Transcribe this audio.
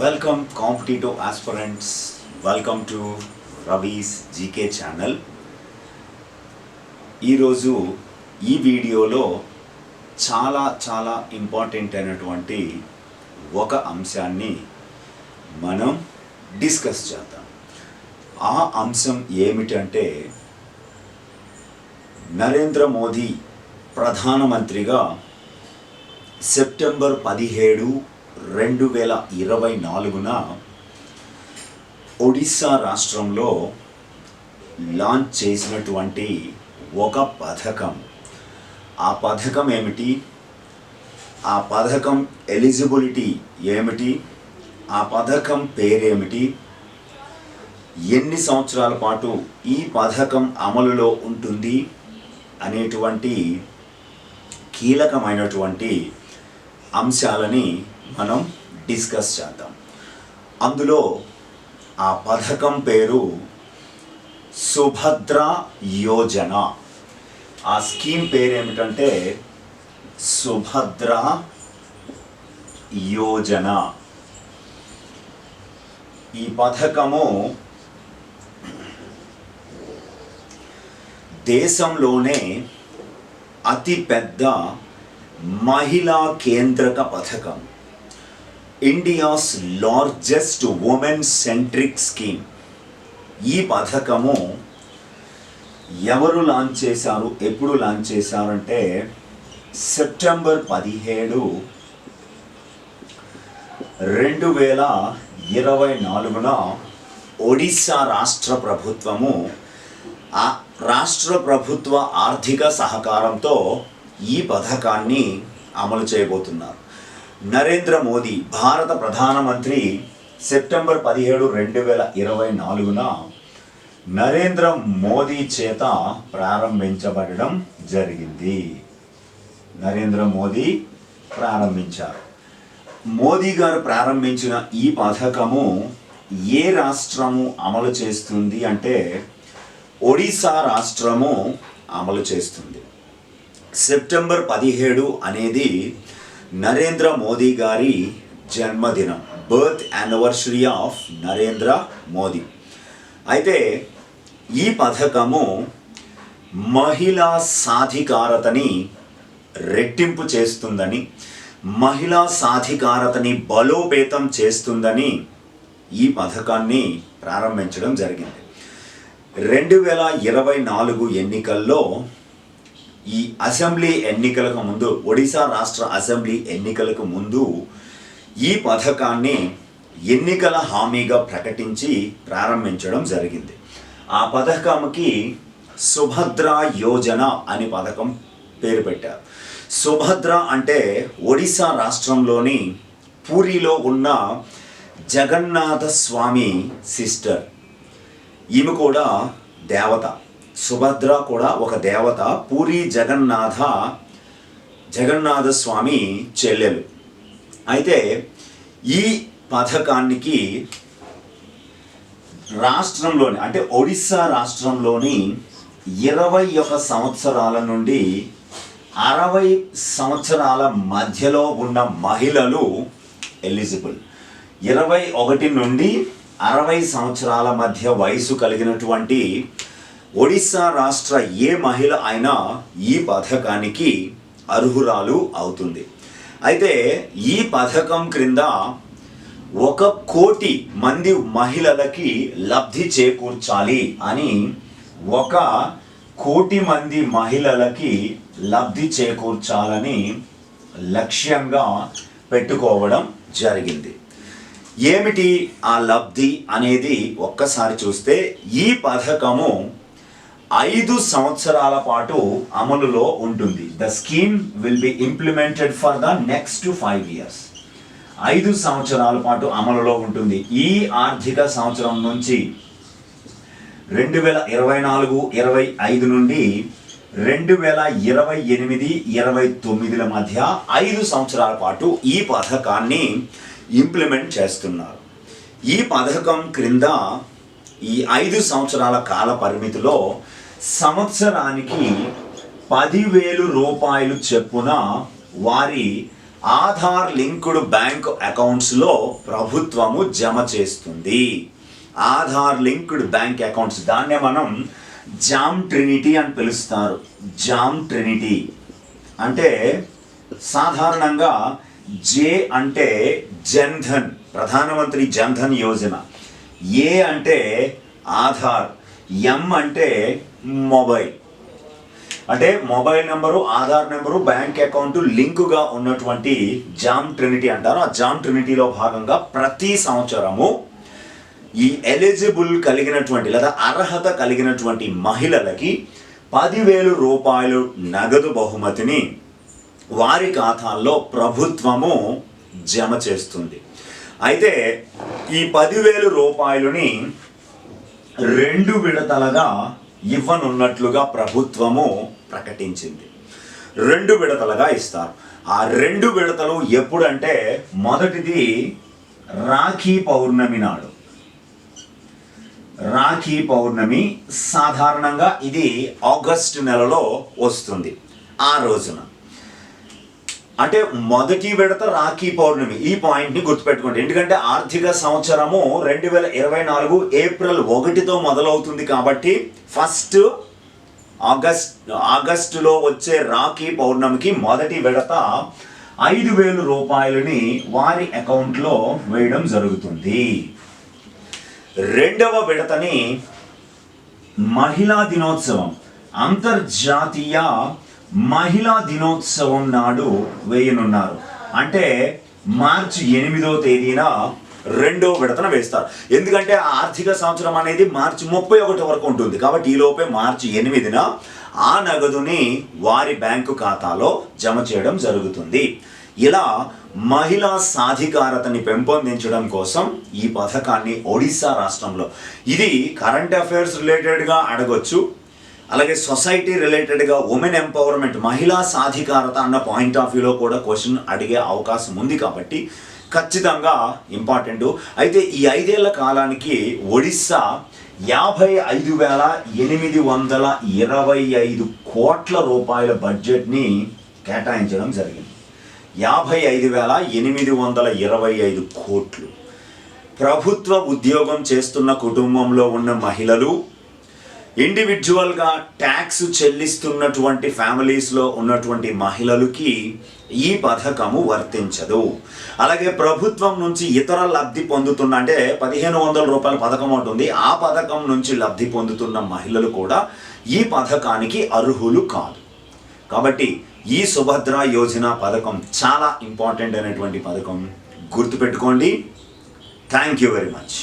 Welcome competitive aspirants welcome to Ravi's GK channel ఈరోజు ఈ వీడియోలో చాలా చాలా ఇంపార్టెంట్ అయినటువంటి ఒక అంశాన్ని మనం డిస్కస్ చేద్దాం. ఆ అంశం ఏమిటంటే నరేంద్ర మోదీ ప్రధానమంత్రిగా సెప్టెంబర్ పదిహేడు రెండు వేల ఇరవై నాలుగున ఒడిస్సా రాష్ట్రంలో లాంచ్ చేసినటువంటి ఒక పథకం. ఆ పథకం ఏమిటి? ఆ పథకం ఎలిజిబిలిటీ ఏమిటి? ఆ పథకం పేరేమిటి? ఎన్ని సంవత్సరాల పాటు ఈ పథకం అమలులో ఉంటుంది? అనేటువంటి కీలకమైనటువంటి అంశాలని మనం డిస్కస్ చేద్దాం. అందులో ఆ పథకం పేరు సుభద్ర యోజన. ఆ స్కీమ్ పేరు ఏమిటంటే సుభద్ర యోజన. ఈ పథకము దేశంలోనే అతి పెద్ద మహిళా కేంద్రక పథకం. India's largest women centric scheme ఈ పథకము ఎవరు లాంచ్ చేశారు ఎప్పుడు లాంచ్ చేశారంటే సెప్టెంబర్ పదిహేడు రెండు వేల ఇరవై నాలుగున ఒడిశా రాష్ట్ర ప్రభుత్వము ఆ రాష్ట్ర ప్రభుత్వ ఆర్థిక సహకారంతో ఈ పథకాన్ని అమలు చేయబోతున్నారు. నరేంద్ర మోదీ భారత ప్రధానమంత్రి సెప్టెంబర్ పదిహేడు రెండు వేల ఇరవై నాలుగున నరేంద్ర మోదీ చేత ప్రారంభించబడడం జరిగింది. నరేంద్ర మోదీ ప్రారంభించారు. మోదీ గారు ప్రారంభించిన ఈ పథకము ఏ రాష్ట్రము అమలు చేస్తుంది అంటే ఒడిశా రాష్ట్రము అమలు చేస్తుంది. సెప్టెంబర్ పదిహేడు అనేది నరేంద్ర మోదీ గారి జన్మదినం birth anniversary of Narendra Modi. అయితే ఈ పథకము మహిళా సాధికారతని రెట్టింపు చేస్తుందని మహిళా సాధికారతని బలోపేతం చేస్తుందని ఈ పథకాన్ని ప్రారంభించడం జరిగింది. రెండు వేల ఇరవై నాలుగు ఎన్నికల్లో ఈ అసెంబ్లీ ఎన్నికలకు ముందు ఒడిశా రాష్ట్ర అసెంబ్లీ ఎన్నికలకు ముందు ఈ పథకాన్ని ఎన్నికల హామీగా ప్రకటించి ప్రారంభించడం జరిగింది. ఆ పథకంకి సుభద్ర యోజన అనే పథకం పేరు పెట్టారు. సుభద్ర అంటే ఒడిశా రాష్ట్రంలోని పూరిలో ఉన్న జగన్నాథ స్వామి సిస్టర్. ఈమె కూడా దేవత. సుభద్ర కూడా ఒక దేవత పూరి జగన్నాథ జగన్నాథ స్వామి చెల్లెలు. అయితే ఈ పథకానికి రాష్ట్రంలోని అంటే ఒడిస్సా రాష్ట్రంలోని ఇరవై ఒక సంవత్సరాల నుండి అరవై సంవత్సరాల మధ్యలో ఉన్న మహిళలు ఎలిజిబుల్. ఇరవై ఒకటి నుండి అరవై సంవత్సరాల మధ్య వయసు కలిగినటువంటి ఒడిస్సా రాష్ట్ర ఏ మహిళ అయినా ఈ పథకానికి అర్హురాలు అవుతుంది. అయితే ఈ పథకం క్రింద ఒక కోటి మంది మహిళలకి లబ్ధి చేకూర్చాలి అని ఒక కోటి మంది మహిళలకి లబ్ధి చేకూర్చాలని లక్ష్యంగా పెట్టుకోవడం జరిగింది. ఏమిటి ఆ లబ్ధి అనేది ఒక్కసారి చూస్తే ఈ పథకము ఐదు సంవత్సరాల పాటు అమలులో ఉంటుంది. The scheme will be implemented for the next five years ఐదు సంవత్సరాల పాటు అమలులో ఉంటుంది. ఈ ఆర్థిక సంవత్సరం నుంచి రెండు వేల ఇరవై నాలుగు ఇరవై ఐదు నుండి రెండు వేల ఇరవై ఎనిమిది ఇరవై తొమ్మిదిల మధ్య ఐదు సంవత్సరాల పాటు ఈ పథకాన్ని ఇంప్లిమెంట్ చేస్తున్నారు. ఈ పథకం క్రింద ఈ ఐదు సంవత్సరాల కాల పరిమితిలో సంవత్సరానికి పదివేలు రూపాయలు చెప్పున వారి ఆధార్ లింక్డ్ బ్యాంక్ అకౌంట్స్లో ప్రభుత్వము జమ చేస్తుంది. ఆధార్ లింక్డ్ బ్యాంక్ అకౌంట్స్ దాన్నే మనం జామ్ ట్రినిటీ అని పిలుస్తారు. జామ్ ట్రినిటీ అంటే సాధారణంగా జే అంటే జన్ధన్ ప్రధానమంత్రి జన్ధన్ యోజన. ఏ అంటే ఆధార్ ఎం అంటే మొబైల్. అంటే mobile number Aadhaar number bank account లింకుగా ఉన్నటువంటి జామ్ ట్రినిటీ అంటారు. ఆ జామ్ ట్రినిటీలో భాగంగా ప్రతి సంవత్సరము ఈ ఎలిజిబుల్ కలిగినటువంటి లేదా అర్హత కలిగినటువంటి మహిళలకి పదివేలు రూపాయలు నగదు బహుమతిని వారి ఖాతాల్లో ప్రభుత్వము జమ చేస్తుంది. అయితే ఈ పదివేలు రూపాయలని రెండు విడతలుగా ఇవ్వనున్నట్లుగా ప్రభుత్వము ప్రకటించింది. రెండు విడతలుగా ఇస్తారు. ఆ రెండు విడతలు ఎప్పుడంటే మొదటిది రాఖీ పౌర్ణమి నాడు. రాఖీ పౌర్ణమి సాధారణంగా ఇది ఆగస్టు నెలలో వస్తుంది. ఆ రోజున. అంటే మొదటి విడత రాఖీ పౌర్ణమి. ఈ పాయింట్ని గుర్తుపెట్టుకోండి. ఎందుకంటే ఆర్థిక సంవత్సరము రెండు వేల ఇరవై నాలుగు ఏప్రిల్ ఒకటితో మొదలవుతుంది కాబట్టి ఫస్ట్ ఆగస్ట్ ఆగస్టులో వచ్చే రాఖీ పౌర్ణమికి మొదటి విడత ఐదు వేల రూపాయలని వారి అకౌంట్లో వేయడం జరుగుతుంది. రెండవ విడతని మహిళా దినోత్సవం అంతర్జాతీయ మహిళా దినోత్సవం నాడు వేయనున్నారు. అంటే మార్చి ఎనిమిదో తేదీన రెండో విడతన వేస్తారు. ఎందుకంటే ఆర్థిక సంవత్సరం అనేది మార్చి ముప్పై ఒకటి వరకు ఉంటుంది. కాబట్టి ఈ లోపే మార్చి ఎనిమిదిన ఆ నగదుని వారి బ్యాంకు ఖాతాలో జమ చేయడం జరుగుతుంది. ఇలా మహిళా సాధికారతని పెంపొందించడం కోసం ఈ పథకాన్ని ఒడిశా రాష్ట్రంలో. ఇది కరెంట్ అఫైర్స్ రిలేటెడ్గా అడగొచ్చు. అలాగే సొసైటీ రిలేటెడ్గా ఉమెన్ ఎంపవర్మెంట్ మహిళా సాధికారత అన్న పాయింట్ ఆఫ్ వ్యూలో కూడా క్వశ్చన్ అడిగే అవకాశం ఉంది కాబట్టి ఖచ్చితంగా ఇంపార్టెంట్. అయితే ఈ ఐదేళ్ళ కాలానికి ఒడిస్సా యాభై ఐదు వేల ఎనిమిది వందల ఇరవై ఐదు కోట్ల రూపాయల బడ్జెట్ని కేటాయించడం జరిగింది. యాభై ఐదు వేల ఎనిమిది వందల ఇరవై ఐదు కోట్లు. ప్రభుత్వ ఉద్యోగం చేస్తున్న కుటుంబంలో ఉన్న మహిళలు ఇండివిజువల్గా ట్యాక్స్ చెల్లిస్తున్నటువంటి ఫ్యామిలీస్లో ఉన్నటువంటి మహిళలకి ఈ పథకము వర్తించదు. అలాగే ప్రభుత్వం నుంచి ఇతర లబ్ధి పొందుతున్న అంటే పదిహేను వందల రూపాయల పథకం ఉంటుంది ఆ పథకం నుంచి లబ్ధి పొందుతున్న మహిళలు కూడా ఈ పథకానికి అర్హులు కాదు. కాబట్టి ఈ సుభద్ర యోజన పథకం చాలా ఇంపార్టెంట్ అయినటువంటి పథకం. గుర్తుపెట్టుకోండి. Thank you very much